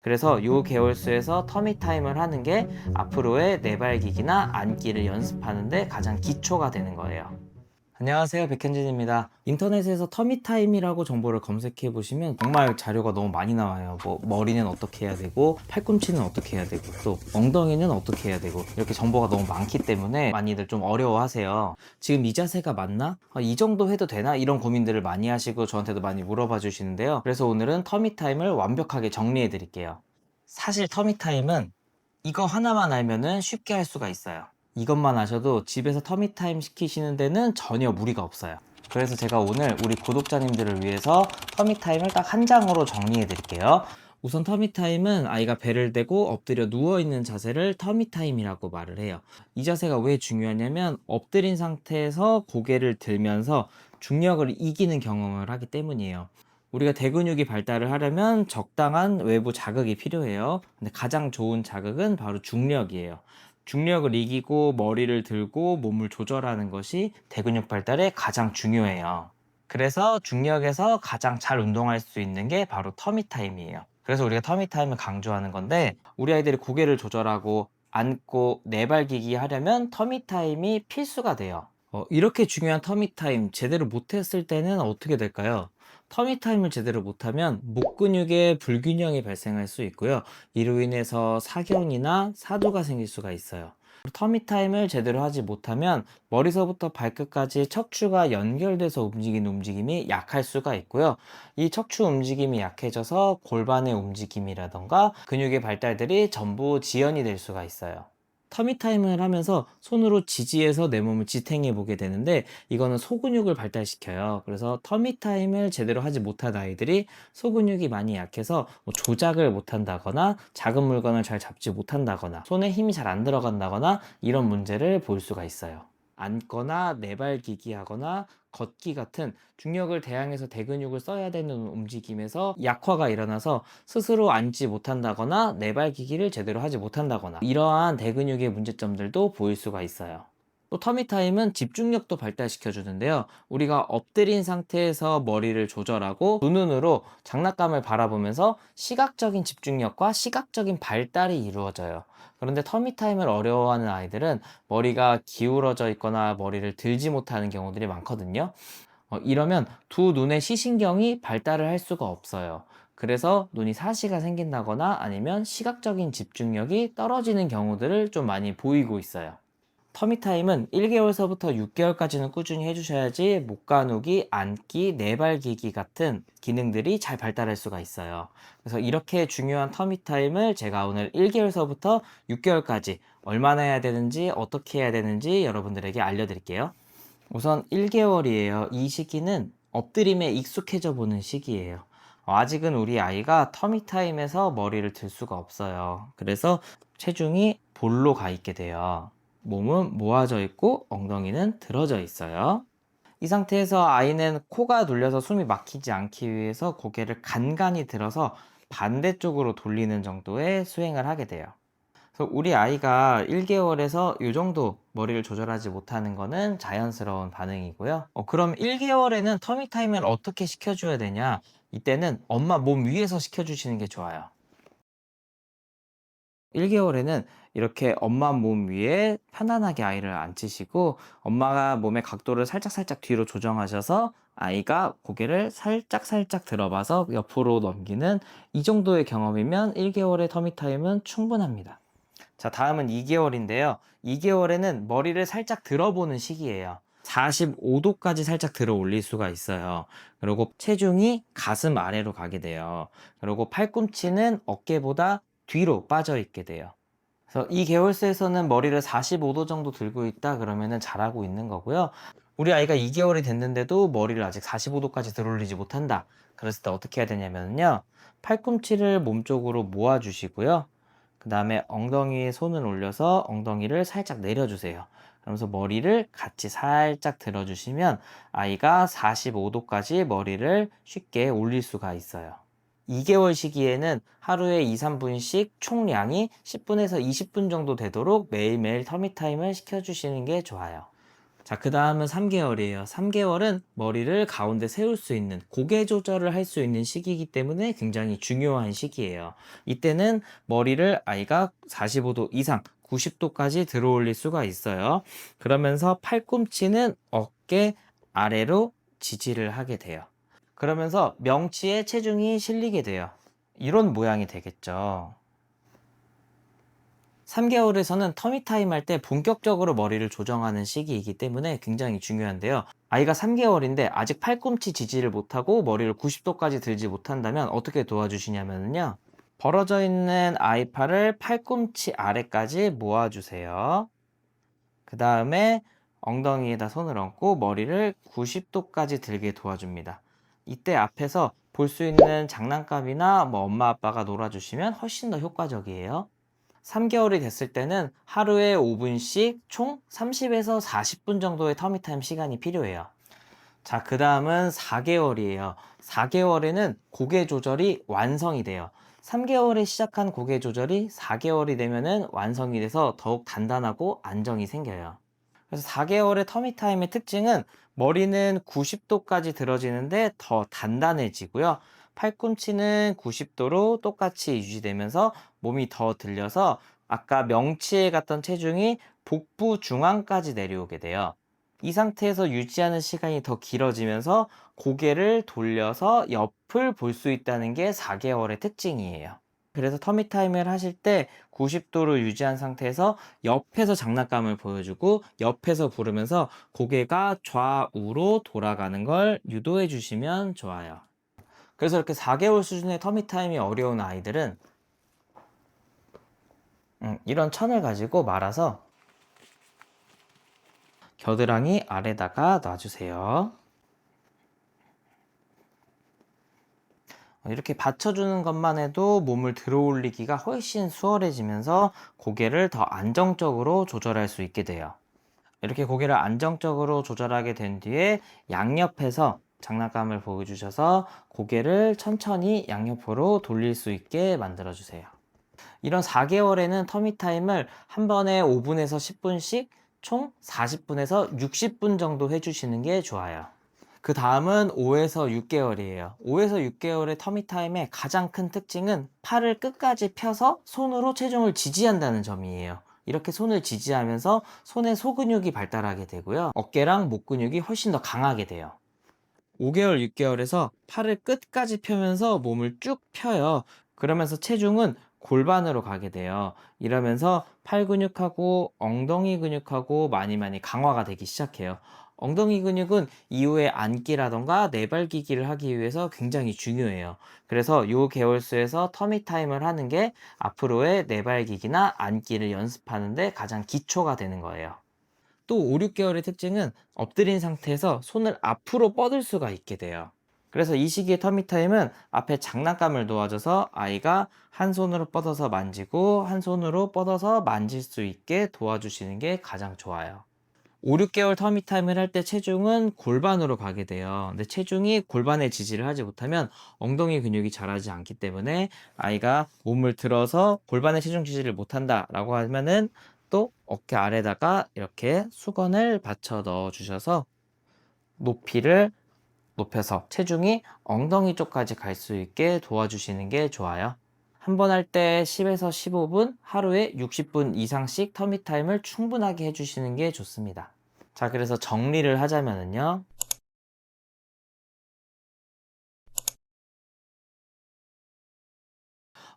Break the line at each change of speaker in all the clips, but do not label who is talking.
그래서 이 개월수에서 터미 타임을 하는 게 앞으로의 내발기기나 앉기를 연습하는데 가장 기초가 되는 거예요. 안녕하세요. 백현진입니다. 인터넷에서 터미타임이라고 정보를 검색해 보시면 정말 자료가 너무 많이 나와요. 뭐 머리는 어떻게 해야 되고 팔꿈치는 어떻게 해야 되고 또 엉덩이는 어떻게 해야 되고 이렇게 정보가 너무 많기 때문에 많이들 좀 어려워하세요. 지금 이 자세가 맞나? 아, 이 정도 해도 되나? 이런 고민들을 많이 하시고 저한테도 많이 물어봐 주시는데요. 그래서 오늘은 터미타임을 완벽하게 정리해 드릴게요. 사실 터미타임은 이거 하나만 알면은 쉽게 할 수가 있어요 이것만 아셔도 집에서 터미타임 시키시는 데는 전혀 무리가 없어요. 그래서 제가 오늘 우리 구독자님들을 위해서 터미타임을 딱 한 장으로 정리해 드릴게요. 우선 터미타임은 아이가 배를 대고 엎드려 누워있는 자세를 터미타임이라고 말을 해요. 이 자세가 왜 중요하냐면 엎드린 상태에서 고개를 들면서 중력을 이기는 경험을 하기 때문이에요. 우리가 대근육이 발달을 하려면 적당한 외부 자극이 필요해요. 근데 가장 좋은 자극은 바로 중력이에요. 중력을 이기고 머리를 들고 몸을 조절하는 것이 대근육 발달에 가장 중요해요. 그래서 중력에서 가장 잘 운동할 수 있는 게 바로 터미타임이에요. 그래서 우리가 터미타임을 강조하는 건데 우리 아이들이 고개를 조절하고 앉고 내발기기 하려면 터미타임이 필수가 돼요. 어, 이렇게 중요한 터미타임 제대로 못했을 때는 어떻게 될까요? 터미타임을 제대로 못하면 목 근육에 불균형이 발생할 수 있고요. 이로 인해서 사경이나 사두가 생길 수가 있어요. 터미타임을 제대로 하지 못하면 머리서부터 발끝까지 척추가 연결돼서 움직이는 움직임이 약할 수가 있고요. 이 척추 움직임이 약해져서 골반의 움직임이라던가 근육의 발달들이 전부 지연이 될 수가 있어요. 터미타임을 하면서 손으로 지지해서 내 몸을 지탱해 보게 되는데 이거는 소근육을 발달시켜요. 그래서 터미타임을 제대로 하지 못한 아이들이 소근육이 많이 약해서 뭐 조작을 못한다거나 작은 물건을 잘 잡지 못한다거나 손에 힘이 잘 안 들어간다거나 이런 문제를 볼 수가 있어요. 앉거나 내발기기 하거나 걷기 같은 중력을 대항해서 대근육을 써야 되는 움직임에서 약화가 일어나서 스스로 앉지 못한다거나 내발 기기를 제대로 하지 못한다거나 이러한 대근육의 문제점들도 보일 수가 있어요. 또 터미타임은 집중력도 발달시켜 주는데요. 우리가 엎드린 상태에서 머리를 조절하고 두 눈으로 장난감을 바라보면서 시각적인 집중력과 시각적인 발달이 이루어져요. 그런데 터미타임을 어려워하는 아이들은 머리가 기울어져 있거나 머리를 들지 못하는 경우들이 많거든요. 어, 이러면 두 눈의 시신경이 발달을 할 수가 없어요. 그래서 눈이 사시가 생긴다거나 아니면 시각적인 집중력이 떨어지는 경우들을 좀 많이 보이고 있어요. 터미타임은 1개월서부터 6개월까지는 꾸준히 해주셔야지 목 가누기, 앉기, 내발기기 같은 기능들이 잘 발달할 수가 있어요. 그래서 이렇게 중요한 터미타임을 제가 오늘 1개월서부터 6개월까지 얼마나 해야 되는지 어떻게 해야 되는지 여러분들에게 알려드릴게요. 우선 1개월이에요. 이 시기는 엎드림에 익숙해져 보는 시기예요. 어, 아직은 우리 아이가 터미타임에서 머리를 들 수가 없어요. 그래서 체중이 볼로 가 있게 돼요. 몸은 모아져 있고 엉덩이는 들어져 있어요. 이 상태에서 아이는 코가 눌려서 숨이 막히지 않기 위해서 고개를 간간히 들어서 반대쪽으로 돌리는 정도의 수행을 하게 돼요. 그래서 우리 아이가 1개월에서 이 정도 머리를 조절하지 못하는 거는 자연스러운 반응이고요. 어, 그럼 1개월에는 터미 타임을 어떻게 시켜줘야 되냐? 이때는 엄마 몸 위에서 시켜주시는 게 좋아요. 1개월에는 이렇게 엄마 몸 위에 편안하게 아이를 앉히시고 엄마가 몸의 각도를 살짝살짝 뒤로 조정하셔서 아이가 고개를 살짝살짝 들어봐서 옆으로 넘기는 이 정도의 경험이면 1개월의 터미타임은 충분합니다. 자, 다음은 2개월인데요. 2개월에는 머리를 살짝 들어보는 시기예요. 45도까지 살짝 들어 올릴 수가 있어요. 그리고 체중이 가슴 아래로 가게 돼요. 그리고 팔꿈치는 어깨보다 뒤로 빠져 있게 돼요. 그래서 이 개월수에서는 머리를 45도 정도 들고 있다 그러면은 잘하고 있는 거고요. 우리 아이가 2개월이 됐는데도 머리를 아직 45도까지 들어올리지 못한다. 그랬을 때 어떻게 해야 되냐면요. 팔꿈치를 몸쪽으로 모아주시고요. 그 다음에 엉덩이에 손을 올려서 엉덩이를 살짝 내려주세요. 그러면서 머리를 같이 살짝 들어주시면 아이가 45도까지 머리를 쉽게 올릴 수가 있어요. 2개월 시기에는 하루에 2, 3분씩 총량이 10분에서 20분 정도 되도록 매일매일 터미타임을 시켜주시는 게 좋아요. 자, 그 다음은 3개월이에요. 3개월은 머리를 가운데 세울 수 있는 고개 조절을 할 수 있는 시기이기 때문에 굉장히 중요한 시기예요. 이때는 머리를 아이가 45도 이상 90도까지 들어 올릴 수가 있어요. 그러면서 팔꿈치는 어깨 아래로 지지를 하게 돼요. 그러면서 명치에 체중이 실리게 돼요. 이런 모양이 되겠죠. 3개월에서는 터미 타임 할 때 본격적으로 머리를 조정하는 시기이기 때문에 굉장히 중요한데요. 아이가 3개월인데 아직 팔꿈치 지지를 못하고 머리를 90도까지 들지 못한다면 어떻게 도와주시냐면요. 벌어져 있는 아이 팔을 팔꿈치 아래까지 모아주세요. 그 다음에 엉덩이에다 손을 얹고 머리를 90도까지 들게 도와줍니다. 이때 앞에서 볼 수 있는 장난감이나 뭐 엄마 아빠가 놀아주시면 훨씬 더 효과적이에요. 3개월이 됐을 때는 하루에 5분씩 총 30에서 40분 정도의 터미타임 시간이 필요해요. 자, 그 다음은 4개월이에요. 4개월에는 고개 조절이 완성이 돼요. 3개월에 시작한 고개 조절이 4개월이 되면은 완성이 돼서 더욱 단단하고 안정이 생겨요. 그래서 4개월의 터미타임의 특징은 머리는 90도까지 들어지는데 더 단단해지고요. 팔꿈치는 90도로 똑같이 유지되면서 몸이 더 들려서 아까 명치에 갔던 체중이 복부 중앙까지 내려오게 돼요. 이 상태에서 유지하는 시간이 더 길어지면서 고개를 돌려서 옆을 볼 수 있다는 게 4개월의 특징이에요. 그래서 터미 타임을 하실 때 90도로 유지한 상태에서 옆에서 장난감을 보여주고 옆에서 부르면서 고개가 좌우로 돌아가는 걸 유도해 주시면 좋아요. 그래서 이렇게 4개월 수준의 터미 타임이 어려운 아이들은 음, 이런 천을 가지고 말아서 겨드랑이 아래다가 놔주세요. 이렇게 받쳐주는 것만 해도 몸을 들어 올리기가 훨씬 수월해지면서 고개를 더 안정적으로 조절할 수 있게 돼요. 이렇게 고개를 안정적으로 조절하게 된 뒤에 양옆에서 장난감을 보여주셔서 고개를 천천히 양옆으로 돌릴 수 있게 만들어 주세요. 이런 4개월에는 터미타임을 한 번에 5분에서 10분씩 총 40분에서 60분 정도 해주시는 게 좋아요. 그 다음은 5에서 6개월이에요. 5에서 6개월의 터미타임의 가장 큰 특징은 팔을 끝까지 펴서 손으로 체중을 지지한다는 점이에요. 이렇게 손을 지지하면서 손의 소근육이 발달하게 되고요. 어깨랑 목 근육이 훨씬 더 강하게 돼요. 5개월, 6개월에서 팔을 끝까지 펴면서 몸을 쭉 펴요. 그러면서 체중은 골반으로 가게 돼요. 이러면서 팔 근육하고 엉덩이 근육하고 많이 많이 강화가 되기 시작해요. 엉덩이 근육은 이후에 앉기라던가 내발기기를 하기 위해서 굉장히 중요해요. 그래서 이 개월수에서 터미 타임을 하는 게 앞으로의 내발기기나 앉기를 연습하는데 가장 기초가 되는 거예요. 또 5, 6개월의 특징은 엎드린 상태에서 손을 앞으로 뻗을 수가 있게 돼요. 그래서 이 시기의 터미타임은 앞에 장난감을 놓아줘서 아이가 한 손으로 뻗어서 만지고 한 손으로 뻗어서 만질 수 있게 도와주시는 게 가장 좋아요. 5, 6개월 터미타임을 할 때 체중은 골반으로 가게 돼요. 근데 체중이 골반에 지지를 하지 못하면 엉덩이 근육이 자라지 않기 때문에 아이가 몸을 들어서 골반에 체중 지지를 못한다 라고 하면은 또 어깨 아래다가 이렇게 수건을 받쳐 넣어 주셔서 높이를 높여서 체중이 엉덩이 쪽까지 갈 수 있게 도와주시는 게 좋아요. 한 번 할 때 10에서 15분, 하루에 60분 이상씩 터미 타임을 충분하게 해주시는 게 좋습니다. 자, 그래서 정리를 하자면요.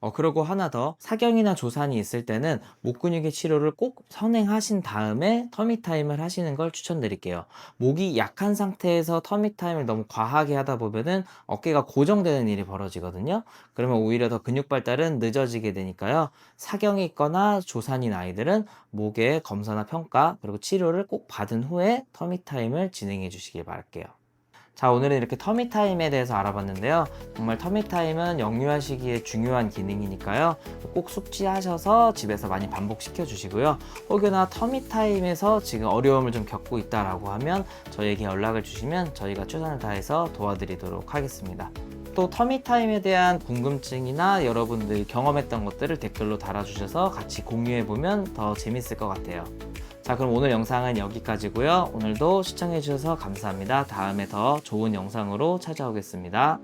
어, 그리고 하나 더. 사경이나 조산이 있을 때는 목 근육의 치료를 꼭 선행하신 다음에 터미타임을 하시는 걸 추천드릴게요. 목이 약한 상태에서 터미타임을 너무 과하게 하다 보면은 어깨가 고정되는 일이 벌어지거든요. 그러면 오히려 더 근육 발달은 늦어지게 되니까요. 사경이 있거나 조산인 아이들은 목의 검사나 평가, 그리고 치료를 꼭 받은 후에 터미타임을 진행해 주시길 바랄게요. 자 오늘은 이렇게 터미타임에 대해서 알아봤는데요. 정말 터미타임은 영유아 시기에 중요한 기능이니까요. 꼭 숙지하셔서 집에서 많이 반복시켜 주시고요. 혹여나 터미타임에서 지금 어려움을 좀 겪고 있다라고 하면 저에게 연락을 주시면 저희가 최선을 다해서 도와드리도록 하겠습니다. 또 터미타임에 대한 궁금증이나 여러분들 경험했던 것들을 댓글로 달아주셔서 같이 공유해보면 더 재밌을 것 같아요 자, 그럼 오늘 영상은 여기까지고요. 오늘도 시청해주셔서 감사합니다. 다음에 더 좋은 영상으로 찾아오겠습니다.